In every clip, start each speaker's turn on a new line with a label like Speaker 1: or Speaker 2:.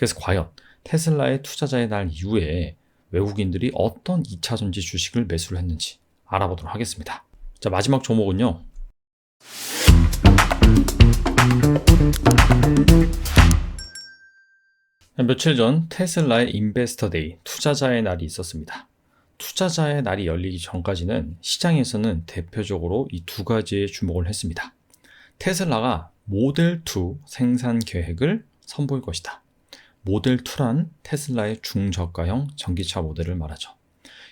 Speaker 1: 그래서 과연 테슬라의 투자자의 날 이후에 외국인들이 어떤 2차 전지 주식을 매수를 했는지 알아보도록 하겠습니다. 자, 마지막 종목은요. 며칠 전 테슬라의 인베스터 데이 투자자의 날이 있었습니다. 투자자의 날이 열리기 전까지는 시장에서는 대표적으로 이 두 가지에 주목을 했습니다. 테슬라가 모델 2 생산 계획을 선보일 것이다. 모델 2란 테슬라의 중저가형 전기차 모델을 말하죠.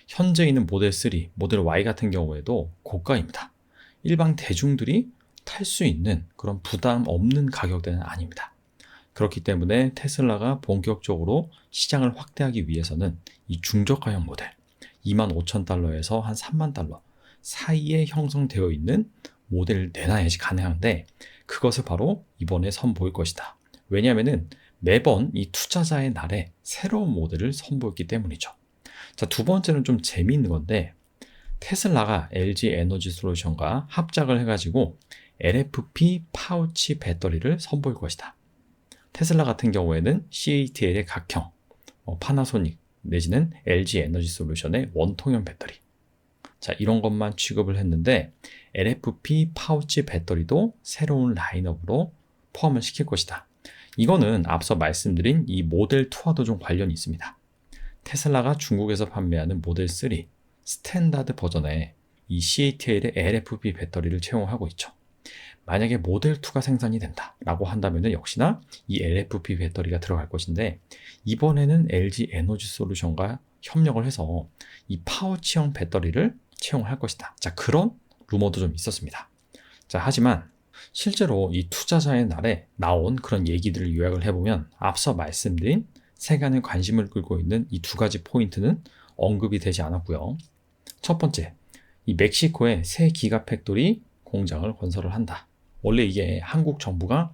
Speaker 1: 현재 있는 모델 3, 모델 Y 같은 경우에도 고가입니다. 일반 대중들이 탈 수 있는 그런 부담 없는 가격대는 아닙니다. 그렇기 때문에 테슬라가 본격적으로 시장을 확대하기 위해서는 이 중저가형 모델 2만 5천 달러에서 한 3만 달러 사이에 형성되어 있는 모델을 내놔야지 가능한데 그것을 바로 이번에 선보일 것이다. 왜냐하면은 매번 이 투자자의 날에 새로운 모델을 선보였기 때문이죠. 자, 두 번째는 좀 재미있는 건데 테슬라가 LG 에너지 솔루션과 합작을 해가지고 LFP 파우치 배터리를 선보일 것이다. 테슬라 같은 경우에는 CATL의 각형, 어, 파나소닉 내지는 LG 에너지 솔루션의 원통형 배터리. 자, 이런 것만 취급을 했는데 LFP 파우치 배터리도 새로운 라인업으로 포함을 시킬 것이다. 이거는 앞서 말씀드린 이 모델 2와도 좀 관련이 있습니다. 테슬라가 중국에서 판매하는 모델 3 스탠다드 버전에 이 CATL의 LFP 배터리를 채용하고 있죠. 만약에 모델 2가 생산이 된다라고 한다면 역시나 이 LFP 배터리가 들어갈 것인데 이번에는 LG 에너지 솔루션과 협력을 해서 이 파워치형 배터리를 채용할 것이다. 자, 그런 루머도 좀 있었습니다. 자, 하지만 실제로 이 투자자의 날에 나온 그런 얘기들을 요약을 해보면 앞서 말씀드린 세간의 관심을 끌고 있는 이 두 가지 포인트는 언급이 되지 않았고요. 첫 번째, 이 멕시코에 새 기가 팩토리 공장을 건설을 한다. 원래 이게 한국 정부가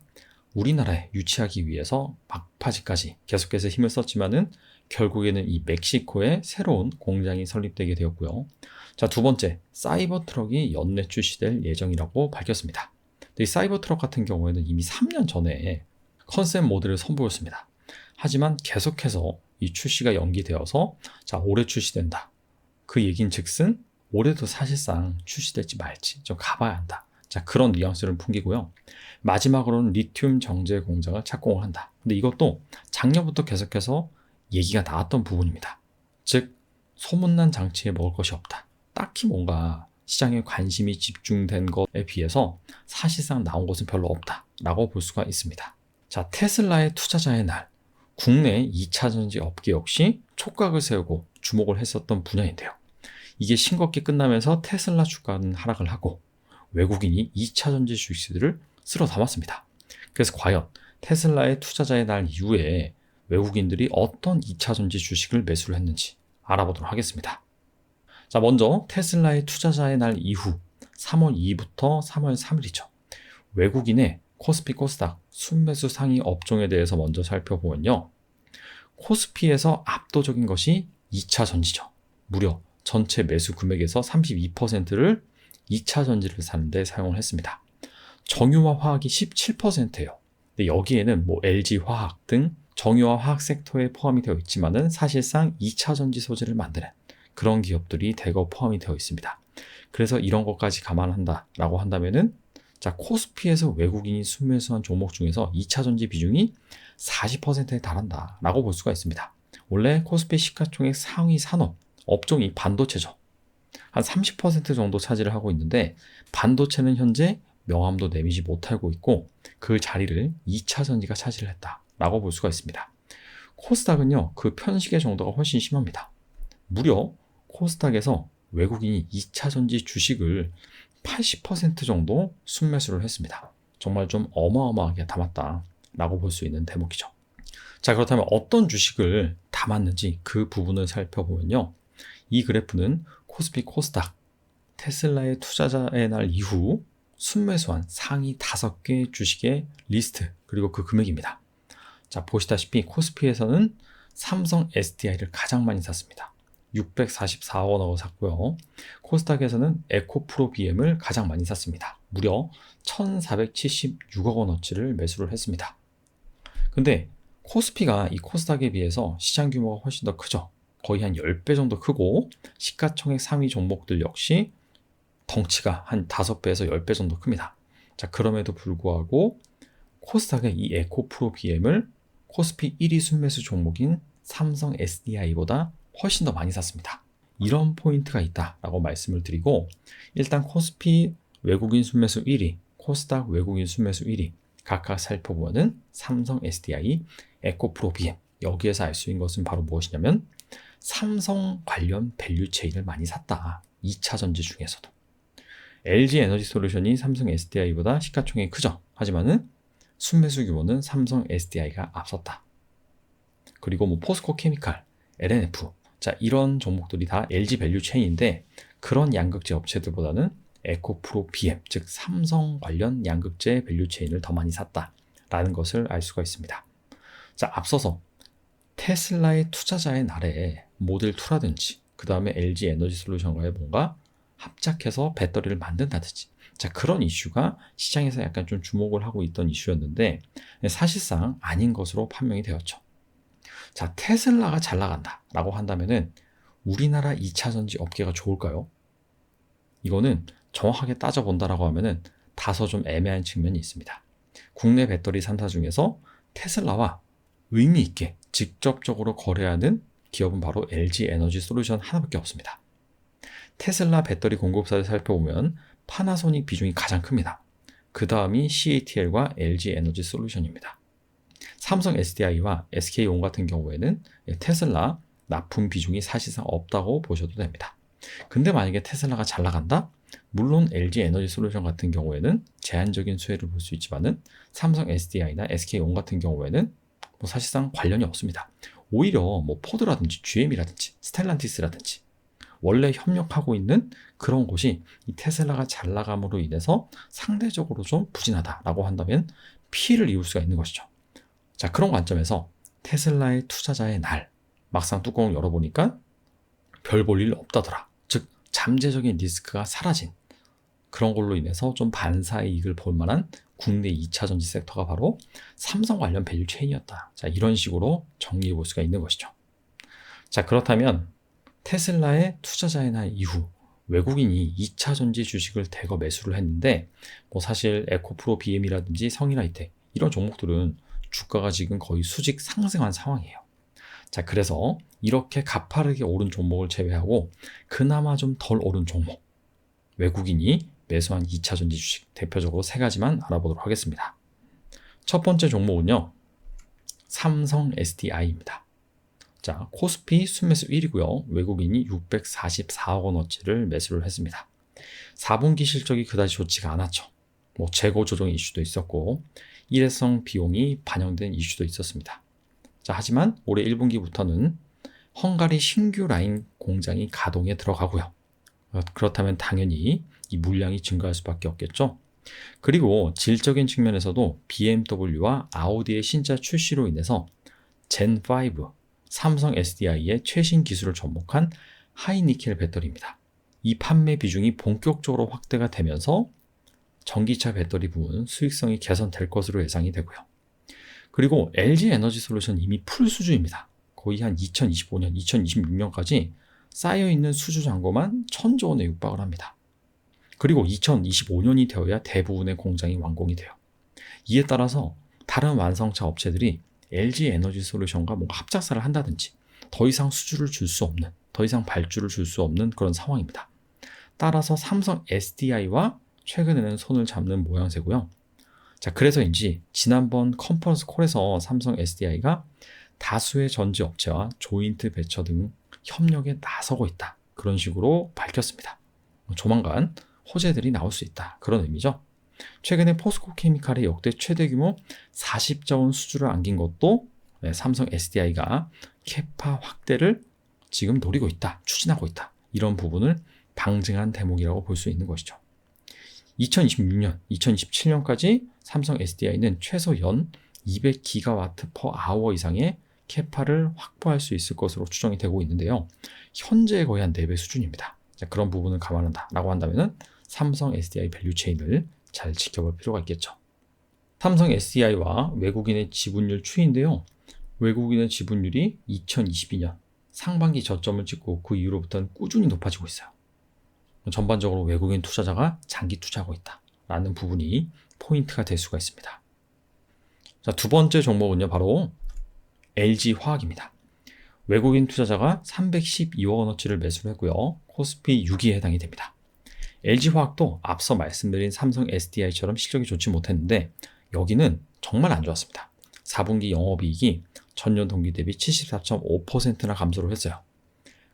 Speaker 1: 우리나라에 유치하기 위해서 막바지까지 계속해서 힘을 썼지만은 결국에는 이 멕시코에 새로운 공장이 설립되게 되었고요. 자, 두 번째, 사이버 트럭이 연내 출시될 예정이라고 밝혔습니다. 이 사이버 트럭 같은 경우에는 이미 3년 전에 컨셉 모델을 선보였습니다. 하지만 계속해서 이 출시가 연기되어서 자, 올해 출시된다. 그 얘긴 즉슨 올해도 사실상 출시될지 말지 좀 가봐야 한다. 자, 그런 뉘앙스를 풍기고요. 마지막으로는 리튬 정제 공장을 착공을 한다. 근데 이것도 작년부터 계속해서 얘기가 나왔던 부분입니다. 즉, 소문난 장치에 먹을 것이 없다. 딱히 뭔가 시장에 관심이 집중된 것에 비해서 사실상 나온 것은 별로 없다라고 볼 수가 있습니다. 자, 테슬라의 투자자의 날, 국내 2차 전지 업계 역시 촉각을 세우고 주목을 했었던 분야인데요. 이게 싱겁게 끝나면서 테슬라 주가는 하락을 하고 외국인이 2차 전지 주식들을 쓸어 담았습니다. 그래서 과연 테슬라의 투자자의 날 이후에 외국인들이 어떤 2차 전지 주식을 매수를 했는지 알아보도록 하겠습니다. 자, 먼저 테슬라의 투자자의 날 이후 3월 2일부터 3월 3일이죠. 외국인의 코스피 코스닥 순매수 상위 업종에 대해서 먼저 살펴보면요. 코스피에서 압도적인 것이 2차 전지죠. 무려 전체 매수 금액에서 32%를 2차 전지를 사는데 사용을 했습니다. 정유와 화학이 17%예요. 근데 여기에는 뭐 LG 화학 등 정유와 화학 섹터에 포함이 되어 있지만은 사실상 2차 전지 소재를 만드는 그런 기업들이 대거 포함이 되어 있습니다. 그래서 이런 것까지 감안한다라고 한다면은 자 코스피에서 외국인이 순매수한 종목 중에서 2차 전지 비중이 40%에 달한다라고 볼 수가 있습니다. 원래 코스피 시가총액 상위 산업 업종이 반도체죠. 한 30% 정도 차지를 하고 있는데 반도체는 현재 명함도 내미지 못하고 있고 그 자리를 2차 전지가 차지를 했다라고 볼 수가 있습니다. 코스닥은요 그 편식의 정도가 훨씬 심합니다. 무려 코스닥에서 외국인이 2차 전지 주식을 80% 정도 순매수를 했습니다. 정말 좀 어마어마하게 담았다라고 볼 수 있는 대목이죠. 자, 그렇다면 어떤 주식을 담았는지 그 부분을 살펴보면요. 이 그래프는 코스피 코스닥 테슬라의 투자자의 날 이후 순매수한 상위 5개 주식의 리스트 그리고 그 금액입니다. 자, 보시다시피 코스피에서는 삼성 SDI를 가장 많이 샀습니다. 644억 원을 샀고요. 코스닥에서는 에코프로 BM을 가장 많이 샀습니다. 무려 1,476억 원어치를 매수를 했습니다. 근데 코스피가 이 코스닥에 비해서 시장 규모가 훨씬 더 크죠. 거의 한 10배 정도 크고 시가총액 상위 종목들 역시 덩치가 한 5배에서 10배 정도 큽니다. 자, 그럼에도 불구하고 코스닥의 이 에코프로 BM을 코스피 1위 순매수 종목인 삼성 SDI보다 훨씬 더 많이 샀습니다. 이런 포인트가 있다라고 말씀을 드리고 일단 코스피 외국인 순매수 1위, 코스닥 외국인 순매수 1위 각각 살펴보면은 삼성 SDI, 에코프로 BM 여기에서 알 수 있는 것은 바로 무엇이냐면 삼성 관련 밸류 체인을 많이 샀다. 2차 전지 중에서도. LG 에너지 솔루션이 삼성 SDI보다 시가총액이 크죠. 하지만은 순매수 규모는 삼성 SDI가 앞섰다. 그리고 뭐 포스코 케미칼, LNF. 자, 이런 종목들이 다 LG 밸류 체인인데 그런 양극재 업체들보다는 에코프로 BM, 즉 삼성 관련 양극재 밸류 체인을 더 많이 샀다라는 것을 알 수가 있습니다. 자, 앞서서 테슬라의 투자자의 날에 모델 2라든지 그 다음에 LG 에너지 솔루션과의 뭔가 합작해서 배터리를 만든다든지 자 그런 이슈가 시장에서 약간 좀 주목을 하고 있던 이슈였는데 사실상 아닌 것으로 판명이 되었죠. 자 테슬라가 잘 나간다라고 한다면은 우리나라 2차 전지 업계가 좋을까요? 이거는 정확하게 따져본다라고 하면은 다소 좀 애매한 측면이 있습니다. 국내 배터리 3사 중에서 테슬라와 의미 있게 직접적으로 거래하는 기업은 바로 LG 에너지 솔루션 하나밖에 없습니다. 테슬라 배터리 공급사를 살펴보면 파나소닉 비중이 가장 큽니다. 그 다음이 CATL과 LG 에너지 솔루션입니다. 삼성 SDI와 SK온 같은 경우에는 테슬라 납품 비중이 사실상 없다고 보셔도 됩니다. 근데 만약에 테슬라가 잘 나간다? 물론 LG 에너지 솔루션 같은 경우에는 제한적인 수혜를 볼 수 있지만은 삼성 SDI나 SK온 같은 경우에는 뭐 사실상 관련이 없습니다. 오히려 뭐 포드라든지 GM이라든지 스텔란티스라든지 원래 협력하고 있는 그런 곳이 이 테슬라가 잘 나감으로 인해서 상대적으로 좀 부진하다라고 한다면 피해를 입을 수가 있는 것이죠. 자, 그런 관점에서 테슬라의 투자자의 날 막상 뚜껑을 열어보니까 별 볼 일 없다더라. 즉 잠재적인 리스크가 사라진 그런 걸로 인해서 좀 반사이익을 볼 만한 국내 2차 전지 섹터가 바로 삼성 관련 밸류 체인이었다. 자, 이런 식으로 정리해 볼 수가 있는 것이죠. 자, 그렇다면 테슬라의 투자자의 날 이후 외국인이 2차 전지 주식을 대거 매수를 했는데 뭐 사실 에코프로 BM이라든지 성인아이텍 이런 종목들은 주가가 지금 거의 수직 상승한 상황이에요. 자, 그래서 이렇게 가파르게 오른 종목을 제외하고 그나마 좀 덜 오른 종목 외국인이 매수한 2차 전지 주식 대표적으로 세 가지만 알아보도록 하겠습니다. 첫 번째 종목은요. 삼성 SDI입니다. 자, 코스피 순매수 1위고요. 외국인이 644억 원어치를 매수를 했습니다. 4분기 실적이 그다지 좋지가 않았죠. 뭐 재고 조정 이슈도 있었고 일회성 비용이 반영된 이슈도 있었습니다. 자, 하지만 올해 1분기부터는 헝가리 신규 라인 공장이 가동에 들어가고요. 어, 그렇다면 당연히 이 물량이 증가할 수밖에 없겠죠. 그리고 질적인 측면에서도 BMW와 아우디의 신차 출시로 인해서 젠5 삼성 SDI의 최신 기술을 접목한 하이니켈 배터리입니다. 이 판매 비중이 본격적으로 확대가 되면서 전기차 배터리 부분 수익성이 개선될 것으로 예상이 되고요. 그리고 LG 에너지 솔루션 이미 풀 수주입니다. 거의 한 2025년, 2026년까지 쌓여 있는 수주 잔고만 천조 원에 육박을 합니다. 그리고 2025년이 되어야 대부분의 공장이 완공이 돼요. 이에 따라서 다른 완성차 업체들이 LG 에너지 솔루션과 뭔가 합작사를 한다든지 더 이상 수주를 줄 수 없는, 더 이상 발주를 줄 수 없는 그런 상황입니다. 따라서 삼성 SDI와 최근에는 손을 잡는 모양새고요. 자, 그래서인지 지난번 컨퍼런스 콜에서 삼성 SDI가 다수의 전지 업체와 조인트 배처 등 협력에 나서고 있다. 그런 식으로 밝혔습니다. 조만간 호재들이 나올 수 있다. 그런 의미죠. 최근에 포스코 케미칼의 역대 최대 규모 40조 원 수주를 안긴 것도 네, 삼성 SDI가 캐파 확대를 지금 노리고 있다. 추진하고 있다. 이런 부분을 방증한 대목이라고 볼 수 있는 것이죠. 2026년, 2027년까지 삼성 SDI는 최소 연 200기가와트 퍼 아워 이상의 캐파를 확보할 수 있을 것으로 추정이 되고 있는데요. 현재 거의 한 4배 수준입니다. 자, 그런 부분을 감안한다라고 한다면은 삼성 SDI 밸류 체인을 잘 지켜볼 필요가 있겠죠. 삼성 SDI와 외국인의 지분율 추이인데요. 외국인의 지분율이 2022년 상반기 저점을 찍고 그 이후로부터는 꾸준히 높아지고 있어요. 전반적으로 외국인 투자자가 장기 투자하고 있다라는 부분이 포인트가 될 수가 있습니다. 자, 두 번째 종목은요, 바로 LG 화학입니다. 외국인 투자자가 312억 원어치를 매수를 했고요. 코스피 6위에 해당이 됩니다. LG 화학도 앞서 말씀드린 삼성 SDI처럼 실적이 좋지 못했는데 여기는 정말 안 좋았습니다. 4분기 영업이익이 전년 동기 대비 74.5%나 감소를 했어요.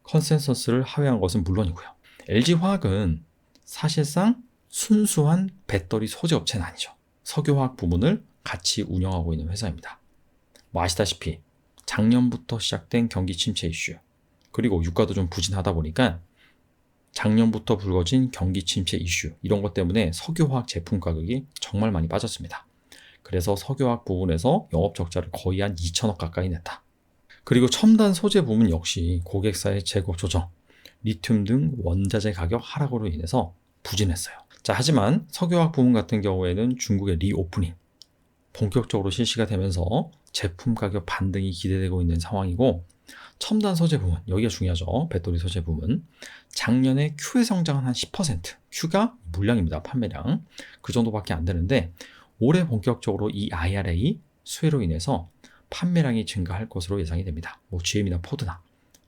Speaker 1: 컨센서스를 하회한 것은 물론이고요. LG 화학은 사실상 순수한 배터리 소재 업체는 아니죠. 석유화학 부문을 같이 운영하고 있는 회사입니다. 뭐 아시다시피 작년부터 시작된 경기 침체 이슈, 그리고 유가도 좀 부진하다 보니까 작년부터 불거진 경기 침체 이슈, 이런 것 때문에 석유화학 제품 가격이 정말 많이 빠졌습니다. 그래서 석유화학 부분에서 영업 적자를 거의 한 2천억 가까이 냈다. 그리고 첨단 소재 부분 역시 고객사의 재고 조정, 리튬 등 원자재 가격 하락으로 인해서 부진했어요. 자, 하지만 석유화학 부분 같은 경우에는 중국의 리오프닝 본격적으로 실시가 되면서 제품 가격 반등이 기대되고 있는 상황이고 첨단 소재 부분 여기가 중요하죠. 배터리 소재 부분 작년에 Q의 성장은 한 10%, Q가 물량입니다. 판매량 그 정도밖에 안 되는데 올해 본격적으로 이 IRA 수혜로 인해서 판매량이 증가할 것으로 예상이 됩니다. 뭐 GM이나 포드나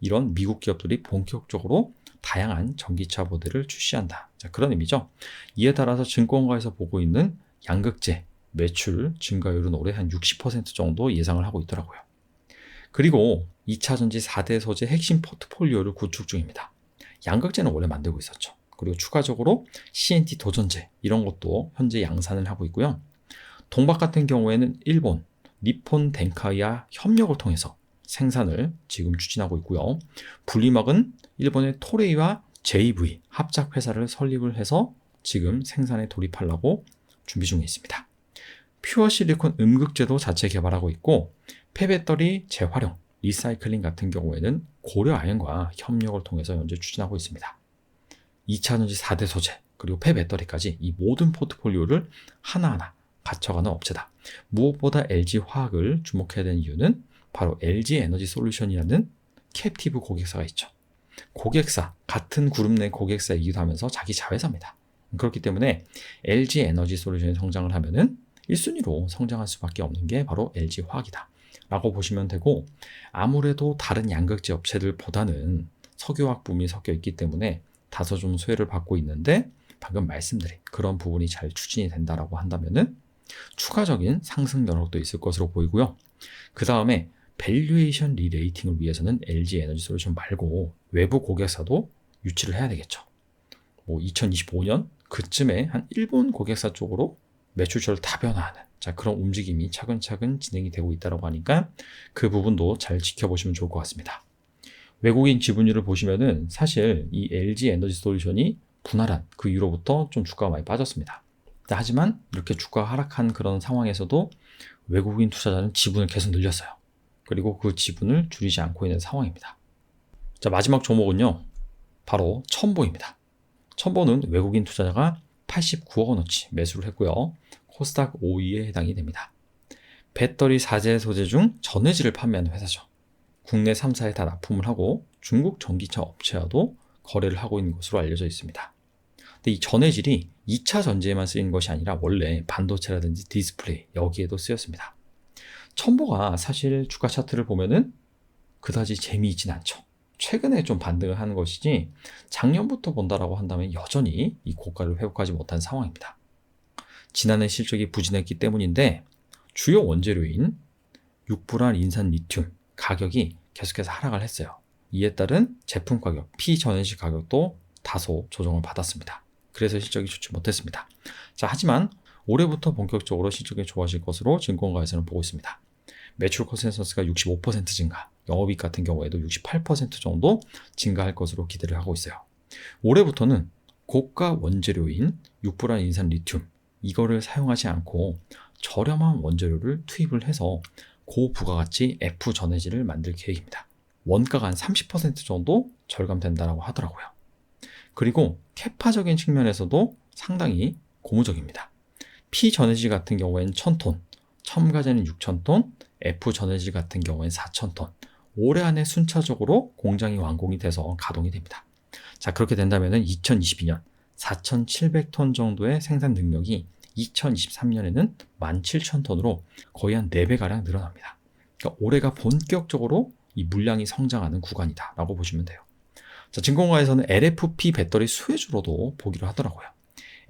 Speaker 1: 이런 미국 기업들이 본격적으로 다양한 전기차 모델을 출시한다. 자, 그런 의미죠. 이에 따라서 증권가에서 보고 있는 양극재 매출 증가율은 올해 한 60% 정도 예상을 하고 있더라고요. 그리고 2차 전지 4대 소재 핵심 포트폴리오를 구축 중입니다. 양극재는 원래 만들고 있었죠. 그리고 추가적으로 CNT 도전재 이런 것도 현재 양산을 하고 있고요. 동박 같은 경우에는 일본 니폰 덴카이와 협력을 통해서 생산을 지금 추진하고 있고요. 분리막은 일본의 토레이와 JV 합작 회사를 설립을 해서 지금 생산에 돌입하려고 준비 중에 있습니다. 퓨어 실리콘 음극재도 자체 개발하고 있고 폐배터리 재활용, 리사이클링 같은 경우에는 고려 아연과 협력을 통해서 현재 추진하고 있습니다. 2차 전지 4대 소재, 그리고 폐배터리까지 이 모든 포트폴리오를 하나하나 갖춰가는 업체다. 무엇보다 LG 화학을 주목해야 되는 이유는 바로 LG 에너지 솔루션이라는 캡티브 고객사가 있죠. 고객사, 같은 그룹 내 고객사이기도 하면서 자기 자회사입니다. 그렇기 때문에 LG 에너지 솔루션이 성장을 하면은 1순위로 성장할 수밖에 없는 게 바로 LG 화학이다. 라고 보시면 되고, 아무래도 다른 양극재 업체들보다는 석유화학 붐이 섞여 있기 때문에 다소 좀 수혜를 받고 있는데, 방금 말씀드린 그런 부분이 잘 추진이 된다라고 한다면은 추가적인 상승 여력도 있을 것으로 보이고요. 그 다음에 밸류에이션 리레이팅을 위해서는 LG 에너지 솔루션 말고 외부 고객사도 유치를 해야 되겠죠. 뭐 2025년 그쯤에 한 일본 고객사 쪽으로 매출처를 다변화하는 자 그런 움직임이 차근차근 진행이 되고 있다고 하니까 그 부분도 잘 지켜보시면 좋을 것 같습니다. 외국인 지분율을 보시면은 사실 이 LG 에너지 솔루션이 분할한 그 이후로부터 좀 주가가 많이 빠졌습니다. 하지만 이렇게 주가 하락한 그런 상황에서도 외국인 투자자는 지분을 계속 늘렸어요. 그리고 그 지분을 줄이지 않고 있는 상황입니다. 자, 마지막 종목은요. 바로 첨보입니다. 첨보는 외국인 투자자가 89억 원어치 매수를 했고요. 코스닥 5위에 해당이 됩니다. 배터리 사제 소재 중 전해질을 판매하는 회사죠. 국내 3사에 다 납품을 하고 중국 전기차 업체와도 거래를 하고 있는 것으로 알려져 있습니다. 근데 이 전해질이 2차 전지에만 쓰이는 것이 아니라 원래 반도체라든지 디스플레이 여기에도 쓰였습니다. 첨보가 사실 주가 차트를 보면은 그다지 재미있진 않죠. 최근에 좀 반등을 하는 것이지 작년부터 본다라고 한다면 여전히 이 고가를 회복하지 못한 상황입니다. 지난해 실적이 부진했기 때문인데 주요 원재료인 육불알 인산 리튬 가격이 계속해서 하락을 했어요. 이에 따른 제품 가격, 피전해식 가격도 다소 조정을 받았습니다. 그래서 실적이 좋지 못했습니다. 자, 하지만 올해부터 본격적으로 실적이 좋아질 것으로 증권가에서는 보고 있습니다. 매출 컨센서스가 65% 증가, 영업이익 같은 경우에도 68% 정도 증가할 것으로 기대를 하고 있어요. 올해부터는 고가 원재료인 육불안 인산 리튬 이거를 사용하지 않고 저렴한 원재료를 투입을 해서 고부가가치 F 전해질을 만들 계획입니다. 원가가 한 30% 정도 절감된다라고 하더라고요. 그리고 캐파적인 측면에서도 상당히 고무적입니다. 피전해질 같은 경우에는 1000톤, 첨가제는 6,000톤, F 전해질 같은 경우엔 4,000톤. 올해 안에 순차적으로 공장이 완공이 돼서 가동이 됩니다. 자, 그렇게 된다면 2022년 4,700톤 정도의 생산 능력이 2023년에는 17,000톤으로 거의 한 4배가량 늘어납니다. 그러니까 올해가 본격적으로 이 물량이 성장하는 구간이다라고 보시면 돼요. 자, 증권가에서는 LFP 배터리 수혜주로도 보기로 하더라고요.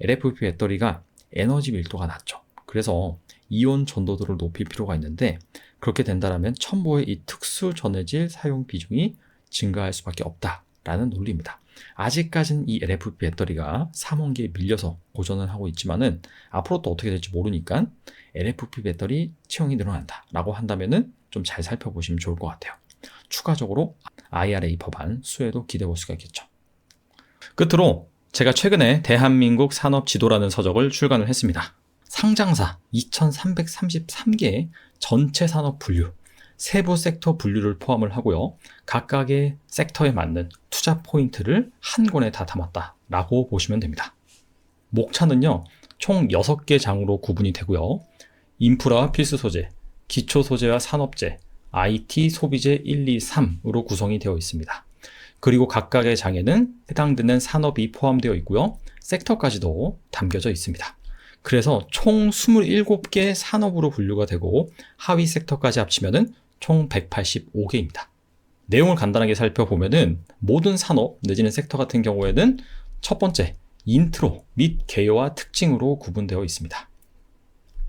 Speaker 1: LFP 배터리가 에너지 밀도가 낮죠. 그래서 이온 전도도를 높일 필요가 있는데 그렇게 된다면 첨보의 이 특수 전해질 사용 비중이 증가할 수밖에 없다라는 논리입니다. 아직까지는 이 LFP 배터리가 3원 기에 밀려서 고전을 하고 있지만은 앞으로 또 어떻게 될지 모르니까 LFP 배터리 채용이 늘어난다라고 한다면은 좀 잘 살펴보시면 좋을 것 같아요. 추가적으로 IRA 법안 수혜도 기대해 볼 수가 있겠죠. 끝으로 제가 최근에 대한민국 산업 지도라는 서적을 출간을 했습니다. 상장사 2333개의 전체 산업 분류, 세부 섹터 분류를 포함을 하고요. 각각의 섹터에 맞는 투자 포인트를 한 권에 다 담았다라고 보시면 됩니다. 목차는요, 총 6개 장으로 구분이 되고요. 인프라 필수 소재, 기초 소재와 산업재, IT 소비재 1, 2, 3으로 구성이 되어 있습니다. 그리고 각각의 장에는 해당되는 산업이 포함되어 있고요. 섹터까지도 담겨져 있습니다. 그래서 총 27개 산업으로 분류가 되고 하위 섹터까지 합치면은 총 185개입니다. 내용을 간단하게 살펴보면은 모든 산업 내지는 섹터 같은 경우에는 첫 번째 인트로 및 개요와 특징으로 구분되어 있습니다.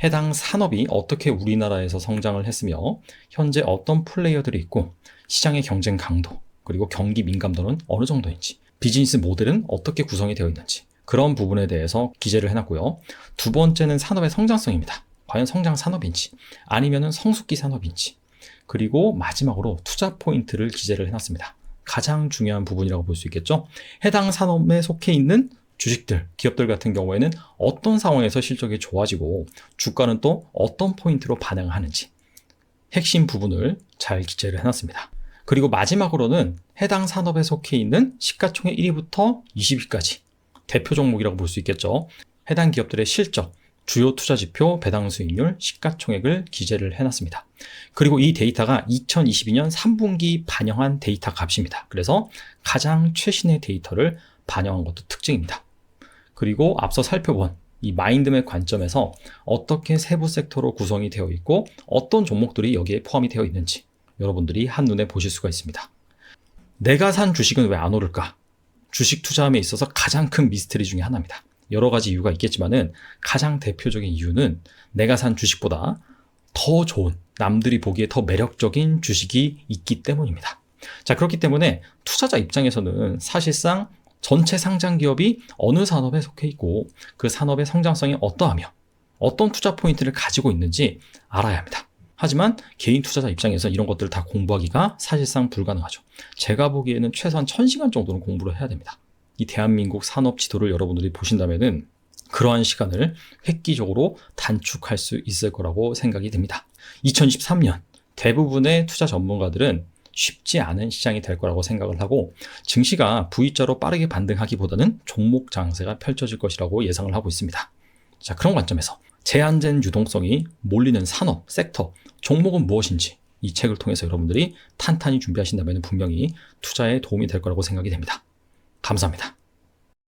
Speaker 1: 해당 산업이 어떻게 우리나라에서 성장을 했으며 현재 어떤 플레이어들이 있고 시장의 경쟁 강도 그리고 경기 민감도는 어느 정도인지 비즈니스 모델은 어떻게 구성이 되어 있는지 그런 부분에 대해서 기재를 해놨고요. 두 번째는 산업의 성장성입니다. 과연 성장 산업인지 아니면 성숙기 산업인지 그리고 마지막으로 투자 포인트를 기재를 해놨습니다. 가장 중요한 부분이라고 볼 수 있겠죠. 해당 산업에 속해 있는 주식들, 기업들 같은 경우에는 어떤 상황에서 실적이 좋아지고 주가는 또 어떤 포인트로 반응하는지 핵심 부분을 잘 기재를 해놨습니다. 그리고 마지막으로는 해당 산업에 속해 있는 시가총액 1위부터 20위까지 대표 종목이라고 볼 수 있겠죠. 해당 기업들의 실적, 주요 투자 지표, 배당 수익률, 시가총액을 기재를 해놨습니다. 그리고 이 데이터가 2022년 3분기 반영한 데이터 값입니다. 그래서 가장 최신의 데이터를 반영한 것도 특징입니다. 그리고 앞서 살펴본 이 마인드맵 관점에서 어떻게 세부 섹터로 구성이 되어 있고 어떤 종목들이 여기에 포함이 되어 있는지 여러분들이 한눈에 보실 수가 있습니다. 내가 산 주식은 왜 안 오를까? 주식 투자함에 있어서 가장 큰 미스터리 중에 하나입니다. 여러 가지 이유가 있겠지만은 가장 대표적인 이유는 내가 산 주식보다 더 좋은 남들이 보기에 더 매력적인 주식이 있기 때문입니다. 자, 그렇기 때문에 투자자 입장에서는 사실상 전체 상장 기업이 어느 산업에 속해 있고 그 산업의 성장성이 어떠하며 어떤 투자 포인트를 가지고 있는지 알아야 합니다. 하지만 개인 투자자 입장에서 이런 것들을 다 공부하기가 사실상 불가능하죠. 제가 보기에는 최소한 1000시간 정도는 공부를 해야 됩니다. 이 대한민국 산업 지도를 여러분들이 보신다면은 그러한 시간을 획기적으로 단축할 수 있을 거라고 생각이 됩니다. 2023년 대부분의 투자 전문가들은 쉽지 않은 시장이 될 거라고 생각을 하고 증시가 V자로 빠르게 반등하기보다는 종목 장세가 펼쳐질 것이라고 예상을 하고 있습니다. 자, 그런 관점에서 제한된 유동성이 몰리는 산업, 섹터, 종목은 무엇인지 이 책을 통해서 여러분들이 탄탄히 준비하신다면 분명히 투자에 도움이 될 거라고 생각이 됩니다. 감사합니다.